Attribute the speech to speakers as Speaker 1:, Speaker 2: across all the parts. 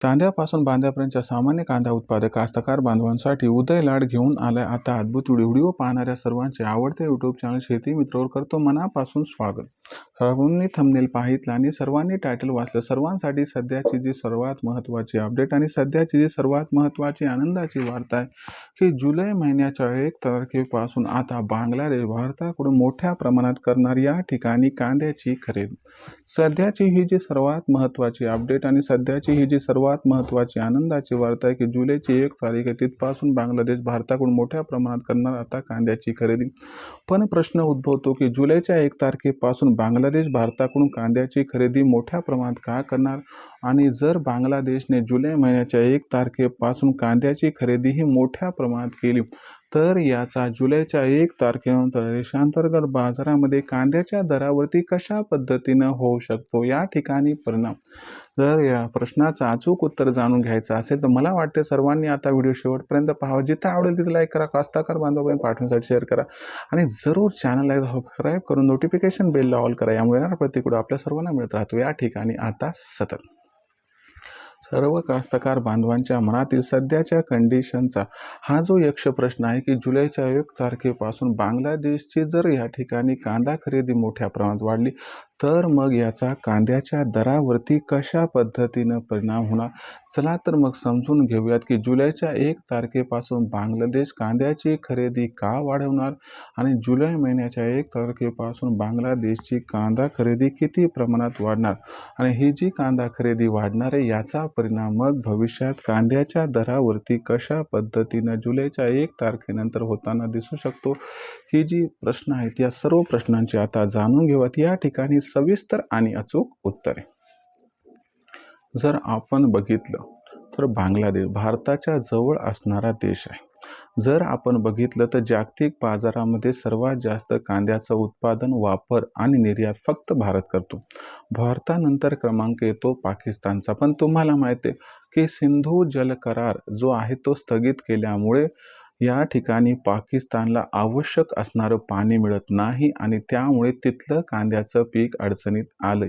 Speaker 1: कांद्यापासून बांध्यापर्यंतच्या सामान्य कांदा उत्पादक कास्तकार बांधवांसाठी उदय लाड घेऊन आलाय आता अद्भुत व्हिडिओ पाहणाऱ्या सर्वांचे आवडते युट्यूब चॅनल शेती मित्रवर करतो. मनापासून स्वागत. सर्वांनी थंबनेल पाहितला आणि सर्वांनी टायटल वाचलं. सर्वांसाठी सध्याची जी सर्वात महत्त्वाची अपडेट आणि सध्याची जी सर्वात महत्त्वाची आनंदाची वार्ता आहे की जुलै महिन्याच्या एक तारखेपासून आता बांगलादेश भारताकडून मोठ्या प्रमाणात करणार या ठिकाणी कांद्याची खरेदी. सध्याची ही जी सर्वात महत्त्वाची अपडेट आणि सध्याची ही जी सर्वात महत्त्वाची आनंदाची वार्ता आहे की जुलैची एक तारीख आहे तिथपासून बांगलादेश भारताकडून मोठ्या प्रमाणात करणार आता कांद्याची खरेदी. पण प्रश्न उद्भवतो की जुलैच्या एक तारखेपासून बांगलादेश भारताकडून कांद्याची खरेदी मोठ्या प्रमाणात का करणार? आणि जर बांगलादेशने जुलै महिन्याच्या एक तारखेपासून कांद्याची खरेदी ही मोठ्या प्रमाणात केली तर याचा जुलैच्या एक तारखेनंतर देशांतर्गत बाजारामध्ये कांद्याच्या दरावरती कशा पद्धतीनं होऊ शकतो या ठिकाणी परिणाम. जर या प्रश्नाचं अचूक उत्तर जाणून घ्यायचं असेल तर मला वाटते सर्वांनी आता व्हिडिओ शेवटपर्यंत पाहावा. जिथं आवडेल तिथं लाईक करा कास्ताकार बांधवापर्यंत पाठवण्यासाठी शेअर करा. आणि जरूर चॅनलला सबस्क्राईब करून नोटिफिकेशन बेलला ऑल करा. यामुळे येणारा प्रतिकडे आपल्या सर्वांना मिळत राहतो. या ठिकाणी आता सतत. सर्व कास्तकार बांधवांच्या मनातील सध्याच्या कंडिशनचा हा जो यक्ष प्रश्न आहे की जुलैच्या एक तारखेपासून बांगलादेशची जर या ठिकाणी कांदा खरेदी मोठ्या प्रमाणात वाढली तर मग याचा कांद्याच्या दरावरती कशा पद्धतीनं परिणाम होणार? चला तर मग समजून घेऊयात की जुलैच्या एक तारखेपासून बांगलादेश कांद्याची खरेदी का वाढवणार आणि जुलै महिन्याच्या एक तारखेपासून बांगलादेशची कांदा खरेदी किती प्रमाणात वाढणार आणि ही जी कांदा खरेदी वाढणार आहे याचा परिणाम मग भविष्यात कांद्याच्या दरावरती कशा पद्धतीनं जुलैच्या एक तारखेनंतर होताना दिसू शकतो? ही जी प्रश्न आहेत या सर्व प्रश्नांची आता जाणून घेऊयात. या ठिकाणी सविस्तर आणि अचूक उत्तरे. जर आपण बघितलं तर बांगलादेश भारताच्या जवळ असणारा देश आहे. जर आपण बघितलं तर जागतिक बाजारामध्ये सर्वात जास्त कांद्याचं उत्पादन वापर आणि निर्यात फक्त भारत करतो. भारतानंतर क्रमांक येतो पाकिस्तानचा. पण तुम्हाला माहिती आहे की सिंधू जल करार जो आहे तो स्थगित केल्यामुळे या ठिकाणी पाकिस्तानला आवश्यक असणारं पाणी मिळत नाही आणि त्यामुळे तिथलं कांद्याचं पीक अडचणीत आलं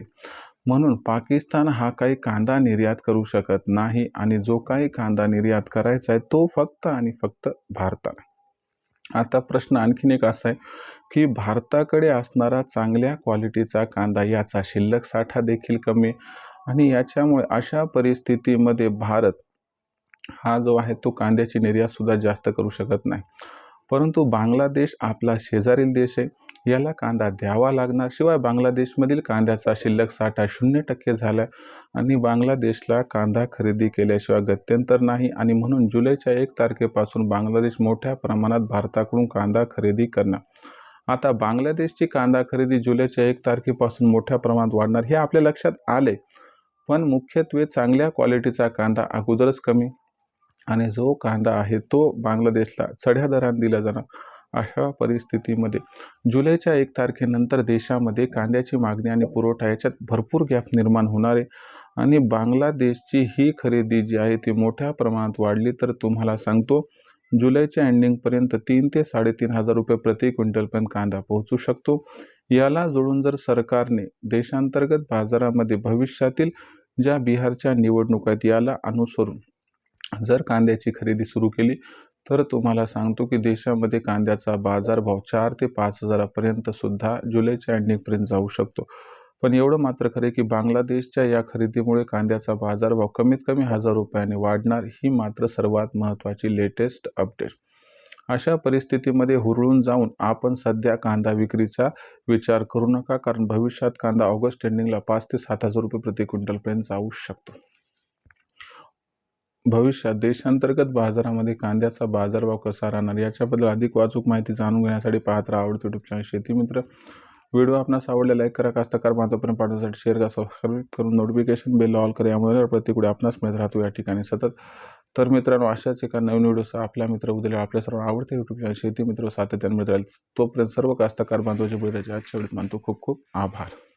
Speaker 1: म्हणून पाकिस्तान हा काही कांदा निर्यात करू शकत नाही आणि जो काही कांदा निर्यात करायचा आहे तो फक्त आणि फक्त भारताला. आता प्रश्न आणखीन एक असा आहे की भारताकडे असणारा चांगल्या क्वालिटीचा कांदा याचा शिल्लक साठा देखील कमी आणि याच्यामुळे अशा परिस्थितीमध्ये भारत हा जो आहे तो कांद्याची निर्यातसुद्धा जास्त करू शकत नाही. परंतु बांगलादेश आपला शेजारील देश आहे. याला कांदा द्यावा लागणार शिवाय बांगलादेशमधील कांद्याचा शिल्लक साठा शून्य टक्के झाला आणि बांगलादेशला कांदा खरेदी केल्याशिवाय गत्यंतर नाही आणि म्हणून जुलैच्या एक तारखेपासून बांगलादेश मोठ्या प्रमाणात भारताकडून कांदा खरेदी करणार. आता बांगलादेशची कांदा खरेदी जुलैच्या एक तारखेपासून मोठ्या प्रमाणात वाढणार हे आपल्या लक्षात आले पण मुख्यत्वे चांगल्या क्वालिटीचा कांदा अगोदरच कमी आणि जो कांदा आहे तो बांगलादेशला चढ्या दरात दिला जाणार. अशा परिस्थितीमध्ये जुलैच्या एक तारखेनंतर देशामध्ये कांद्याची मागणी आणि पुरवठा याच्यात भरपूर गॅप निर्माण होणार आहे. आणि बांगलादेशची ही खरेदी जी आहे ती मोठ्या प्रमाणात वाढली तर तुम्हाला सांगतो जुलैच्या एंडिंगपर्यंत तीन ते साडेतीन हजार रुपये प्रति क्विंटलपर्यंत कांदा पोहोचू शकतो. याला जोडून जर सरकारने देशांतर्गत बाजारामध्ये भविष्यातील ज्या बिहारच्या निवडणुका आहेत याला अनुसरून जर कांद्याची खरेदी सुरू केली तर तुम्हाला सांगतो की देशामध्ये कांद्याचा बाजारभाव चार ते पाच हजारापर्यंत सुद्धा जुलैच्या एंडिंगपर्यंत जाऊ शकतो. पण एवढं मात्र खरे की बांगलादेशच्या या खरेदीमुळे कांद्याचा बाजारभाव कमीत कमी हजार रुपयाने वाढणार ही मात्र सर्वात महत्त्वाची लेटेस्ट अपडेट अशा परिस्थितीमध्ये हुरळून जाऊन आपण सध्या कांदा विक्रीचा विचार करू नका कारण भविष्यात कांदा ऑगस्ट एंडिंगला पाच ते सात हजार रुपये प्रति क्विंटलपर्यंत जाऊ शकतो. भविष्यात देशांतर्गत बाजारामध्ये कांद्याचा बाजारभाव कसा राहणार याच्याबद्दल अधिक वाचूक माहिती जाणून घेण्यासाठी पाहत राहा आवडतो युट्यूब चॅनल शेती मित्र. व्हिडिओ आपणास आवडला लाईक करा कास्तकार बांधवपर्यंत पाठवण्यासाठी शेअर करा सबस्क्राईब करून नोटिफिकेशन बेल ऑल करा. यामुळे प्रतिकडे आपणास मिळत राहतो. या ठिकाणी सतत. तर मित्रांनो अशाच एका नवीन व्हिडिओचा आपला मित्र उद्या आपल्या सर्व आवडते युट्यूब चॅनल शेती मित्र सातत्याने राहील. तोपर्यंत सर्व कास्तकार बांधवाचे बुद्धाचे आजच्या वेळेत मानतो. खूप खूप आभार.